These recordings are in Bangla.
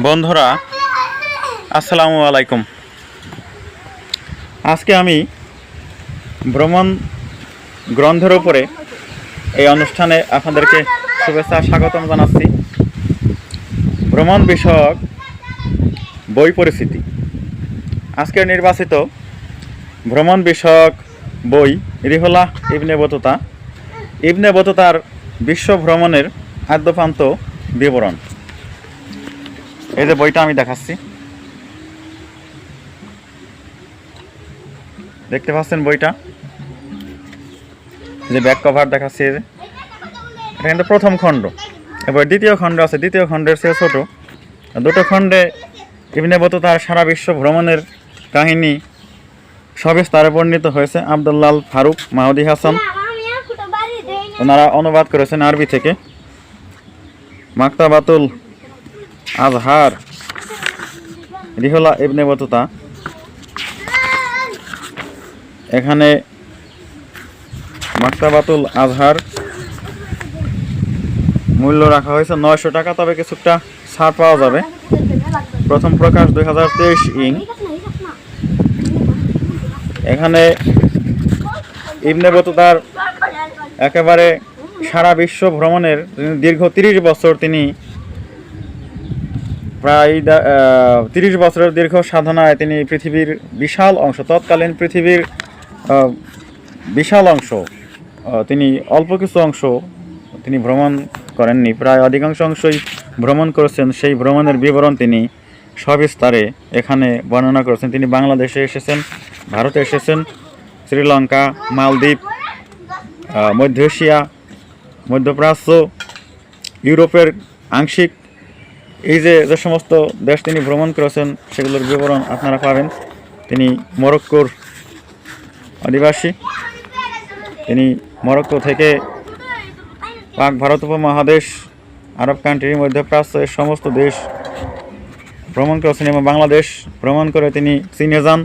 বন্ধুরা, আসসালামু আলাইকুম। আজকে আমি ভ্রমণ গ্রন্থের উপরে এই অনুষ্ঠানে আপনাদেরকে শুভেচ্ছা, স্বাগতম জানাচ্ছি। ভ্রমণ বিষয়ক বই পরিস্থিতি আজকের নির্বাচিত ভ্রমণ বিষয়ক বই রিহলা ইবনে বতুতা। ইবনে বতুতার বিশ্ব ভ্রমণের আদ্যপান্ত বিবরণ। এই যে বইটা আমি দেখাচ্ছি। দেখতে পাচ্ছেন বইটা? যে ব্যাক কভার দেখাচ্ছি এই যে। এটা কিন্তু প্রথম খণ্ড। এবার দ্বিতীয় খণ্ড আছে, দ্বিতীয় খণ্ডের চেয়ে ছোট। দুটো খণ্ডে ইবনে তার সারা বিশ্ব ভ্রমণের কাহিনী সবিস্তারে বর্ণিত হয়েছে। আবদুল্লাল ফারুক, মাহদি হাসান। ওনারা অনুবাদ করেছেন আরবি থেকে। Maktabatul Azhar. Rihla Ibn Battuta. এখানে মাক্তাবাতুল আজহার। মূল্য রাখা হয়েছে নয়শো টাকা, তবে কিছুটা ছাড় পাওয়া যাবে। প্রথম প্রকাশ দুই হাজার তেইশ ইং। এখানে ইবনে বতুতার একেবারে সারা বিশ্ব ভ্রমণের দীর্ঘ তিরিশ বছর তিনি প্রায় তিরিশ বছরের দীর্ঘ সাধনায় তিনি পৃথিবীর বিশাল অংশ, তৎকালীন পৃথিবীর বিশাল অংশ তিনি অল্প কিছু অংশ তিনি ভ্রমণ করেননি। প্রায় অধিকাংশ অংশই ভ্রমণ করেছেন। সেই ভ্রমণের বিবরণ তিনি সবিস্তারে এখানে বর্ণনা করেছেন। তিনি বাংলাদেশে এসেছেন, ভারতে এসেছেন, শ্রীলঙ্কা, মালদ্বীপ মধ্য এশিয়া, মধ্যপ্রাচ্য, ইউরোপের আংশিক এই যে যে সমস্ত দেশ তিনি ভ্রমণ করেছেন, সেগুলোর বিবরণ আপনারা পাবেন। তিনি মরক্কোর অধিবাসী তিনি মরক্কো থেকে পাক ভারত উপমহাদেশ, আরব কান্ট্রি মধ্যপ্রাচ্য এর সমস্ত দেশ ভ্রমণ করেছেন এবং বাংলাদেশ ভ্রমণ করে তিনি চীনে যান।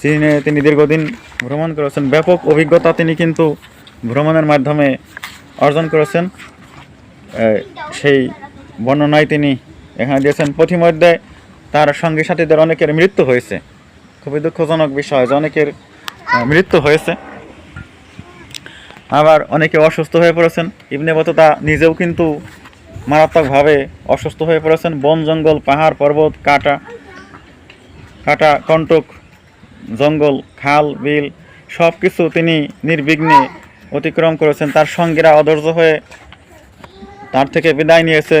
চীনে তিনি দীর্ঘদিন ভ্রমণ করেছেন। ব্যাপক অভিজ্ঞতা তিনি কিন্তু ভ্রমণের মাধ্যমে অর্জন করেছেন। সেই বর্ণনায় তিনি এখানে দিয়েছেন, পথিমধ্যে তার সঙ্গী সাথীদের অনেকের মৃত্যু হয়েছে। খুবই দুঃখজনক বিষয় যে অনেকের মৃত্যু হয়েছে। আবার অনেকে অসুস্থ হয়ে পড়েছেন। ইবনে বততা নিজেও কিন্তু মারাত্মকভাবে অসুস্থ হয়ে পড়েছেন। বন জঙ্গল, পাহাড়, পর্বত, কাটা কাটা কণ্টক, জঙ্গল, খাল, বিল সব কিছু তিনি নির্বিঘ্নে অতিক্রম করেছেন। তার সঙ্গীরা অধৈর্য হয়ে তার থেকে বিদায় নিয়েছে।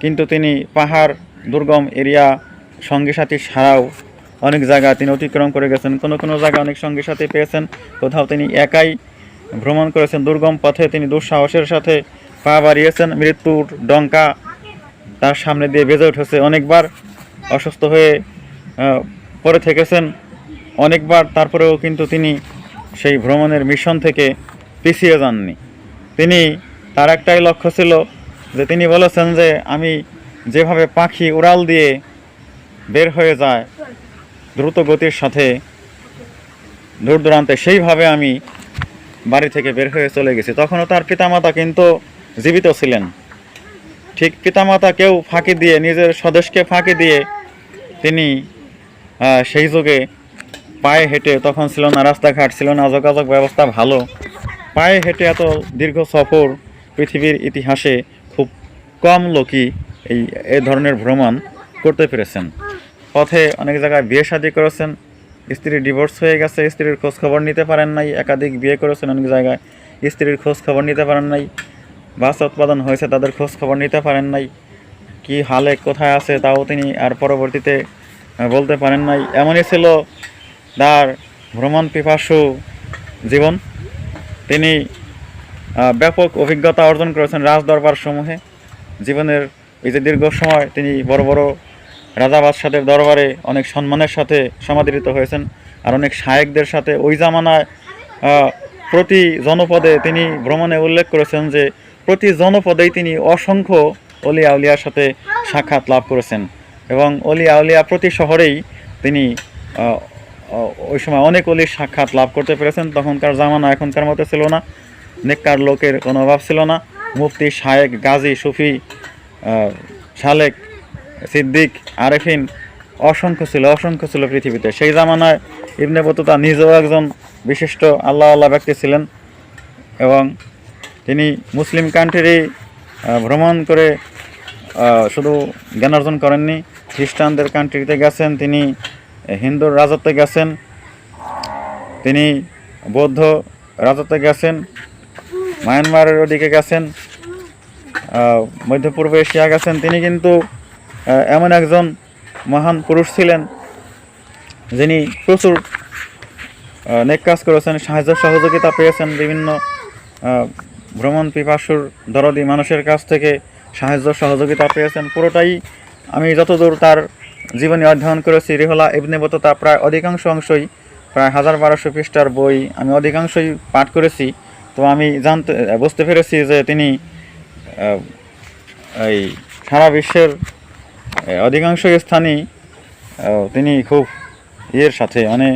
কিন্তু তিনি পাহাড়, দুর্গম এরিয়া সঙ্গী সাথী ছাড়াও অনেক জায়গা তিনি অতিক্রম করে গেছেন। কোনো কোনো জায়গায় অনেক সঙ্গী সাথী পেয়েছেন, কোথাও তিনি একাই ভ্রমণ করেছেন। দুর্গম পথে তিনি দুঃসাহসের সাথে পা বাড়িয়েছেন। মৃত্যুর ডঙ্কা তার সামনে দিয়ে বেজে উঠেছে। অনেকবার অসুস্থ হয়ে পড়ে থেকেছেন। অনেকবার তারপরেও কিন্তু তিনি সেই ভ্রমণের মিশন থেকে পিছিয়ে যাননি। তিনি তার একটাই লক্ষ্য ছিল যে তিনি বলেছেন যে আমি যেভাবে পাখি উড়াল দিয়ে বের হয়ে যায় দ্রুত গতির সাথে দূর দূরান্তে, সেইভাবে আমি বাড়ি থেকে বের হয়ে চলে গেছি। তখনও তার পিতামাতা কিন্তু জীবিত ছিলেন। ঠিক পিতামাতা কেউ ফাঁকি দিয়ে, নিজের স্বদেশকে ফাঁকি দিয়ে তিনি সেই যুগে পায়ে হেঁটে, তখন ছিল না রাস্তাঘাট, ছিল না যোগাযোগ ব্যবস্থা ভালো, পায়ে হেঁটে এত দীর্ঘ সফর পৃথিবীর ইতিহাসে কম লোকই এই, এ ধরনের ভ্রমণ করতে পেরেছেন। পথে অনেক জায়গায় বিয়ে শাদী করেছেন স্ত্রীর ডিভোর্স হয়ে গেছে, স্ত্রীর খোঁজ খবর নিতে পারেন নাই, একাধিক বিয়ে করেছেন অনেক জায়গায়, স্ত্রীর খোঁজ খবর নিতে পারেন নাই বাচ্চা উৎপাদন হয়েছে তাদের খোঁজ খবর নিতে পারেন নাই, কি হালে কোথায় আছে তাও তিনি আর পরবর্তীতে বলতে পারেন নাই। এমনই ছিল তার ভ্রমণ পিপাসু জীবন। তিনি ব্যাপক অভিজ্ঞতা অর্জন করেছেন রাজদরবার সমূহে জীবনের এই যে দীর্ঘ সময় তিনি বড় বড় রাজা বাদশাদের দরবারে অনেক সম্মানের সাথে সমাদৃত হয়েছেন আর অনেক শায়েকদের সাথে ওই জামানায় প্রতি জনপদে তিনি ভ্রমণে উল্লেখ করেছেন যে প্রতি জনপদেই তিনি অসংখ্য অলি আউলিয়ার সাথে সাক্ষাৎ লাভ করেছেন এবং অলি আউলিয়া প্রতি শহরেই তিনি ওই সময় অনেক অলির সাক্ষাৎ লাভ করতে পেরেছেন। তখনকার জামানা এখনকার মতো ছিল না। নেককার লোকের কোনো অভাব ছিল না। মুফতি শায়েক গাজী সুফি শালেক সিদ্দিক, আরেফিন, অসংখ্য ছিল অসংখ্য ছিল পৃথিবীতে। সেই জামানায় ইবনে বতুতা নিজেও একজন বিশিষ্ট আল্লাহ আল্লাহ ব্যক্তি ছিলেন এবং তিনি মুসলিম কান্ট্রি ভ্রমণ করে শুধু জ্ঞান অর্জন করেননি, খ্রিস্টানদের কান্ট্রিতে গেছেন, তিনি হিন্দুর রাজত্বে গেছেন, তিনি বৌদ্ধ রাজত্বে গেছেন মায়ানমারের ওদিকে গেছেন আহ, মধ্য পূর্ব এশিয়া গেছেন। তিনি কিন্তু এমন একজন মহান পুরুষ ছিলেন যিনি প্রচুর নেক কাজ করেছেন সাহায্য সহযোগিতা পেয়েছেন বিভিন্ন ভ্রমণ পিপাসুর দরদি মানুষের কাছ থেকে সাহায্য সহযোগিতা পেয়েছেন। পুরোটাই আমি যতদূর তার জীবনী অধ্যয়ন করেছি রেহলা ইবনে বততা প্রায় অধিকাংশ অংশই প্রায় হাজার বারোশো পৃষ্ঠার বই আমি অধিকাংশই পাঠ করেছি। তো আমি জানতে, বুঝতে পেরেছি যে তিনি এই সারা বিশ্বের অধিকাংশ স্থানই তিনি খুব ইয়ের সাথে মানে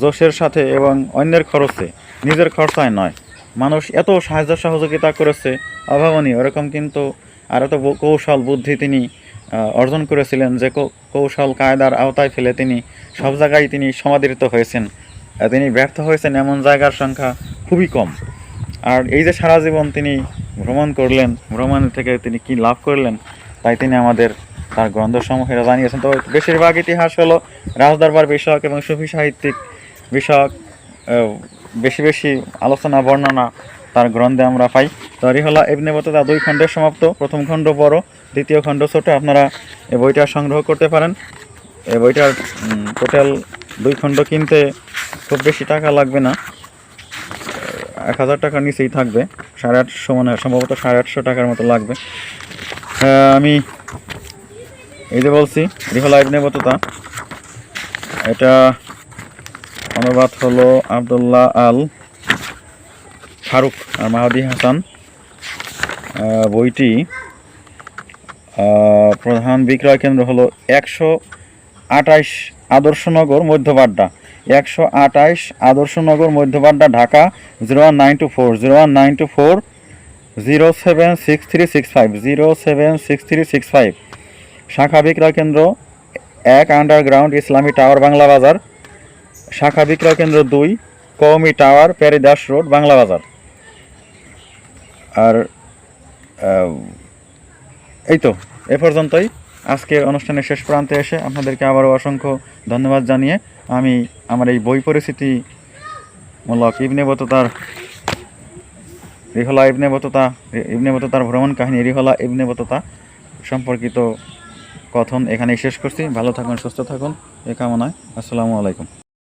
জোশের সাথে এবং অন্যের খরচে, নিজের খরচায় নয়। মানুষ এত সাহায্য সহযোগিতা করেছে, অভাবনীয়। এরকম কিন্তু আর এত কৌশল বুদ্ধি তিনি অর্জন করেছিলেন যে কৌশল কায়দার আওতায় ফেলে তিনি সব জায়গায় তিনি সমাদৃত হয়েছেন। তিনি ব্যর্থ হয়েছেন এমন জায়গার সংখ্যা খুবই কম। আর এই যে সারা জীবন তিনি ভ্রমণ করলেন, ভ্রমণ থেকে তিনি কি লাভ করলেন, তাই তিনি আমাদের তার গ্রন্থসমূহেরা জানিয়েছেন। তো বেশিরভাগ ইতিহাস হলো রাজদরবার বিষয়ক এবং সুফি সাহিত্যিক বিষয়ক বেশি বেশি আলোচনা, বর্ণনা তার গ্রন্থে আমরা পাই। তো রিহলা ইবনে বততা দুই খণ্ডের সমাপ্ত। প্রথম খণ্ড বড় দ্বিতীয় খণ্ড ছোট, আপনারা এই বইটা সংগ্রহ করতে পারেন। এই বইটার টোটাল দুই খণ্ড কিনতে খুব বেশি টাকা লাগবে না। এক হাজার টাকার নিচেই থাকবে। সাড়ে আটশো মানে সম্ভবত সাড়ে আটশো টাকার মতো লাগবে। আমি এই যে বলছি রিহলা ইবনে বতুতা এটা অনুবাদ হলো আবদুল্লাহ আল ফারুক আর মাহাদি হাসান। বইটি প্রধান বিক্রয় কেন্দ্র হলো একশো আঠাইশ আদর্শনগর মধ্যবাড্ডা। একশো আঠাইশ Adarshanagar Madhyabadda Dhaka zero one nine two four, zero one nine two four, zero seven six three six five, zero seven six three six five. শাখা বিক্রয় কেন্দ্র এক, আন্ডারগ্রাউন্ড ইসলামী টাওয়ার, বাংলা বাজার। শাখা বিক্রয় কেন্দ্র দুই কৌমি টাওয়ার, প্যারিদাস রোড, বাংলা বাজার। আর এই তো, এ পর্যন্তই। আজকের অনুষ্ঠানের শেষ প্রান্তে এসে আপনাদেরকে আবারও অসংখ্য ধন্যবাদ জানিয়ে আমি আমার এই বই পরিস্থিতি মূলক ইবনে বততার, রিহলা ইবনে বততা ইবনে বততার ভ্রমণ কাহিনী, রিহলা ইবনে বততা সম্পর্কিত কথন এখানে শেষ করছি। ভালো থাকুন, সুস্থ থাকুন, এ কামনায়। আসসালামু আলাইকুম।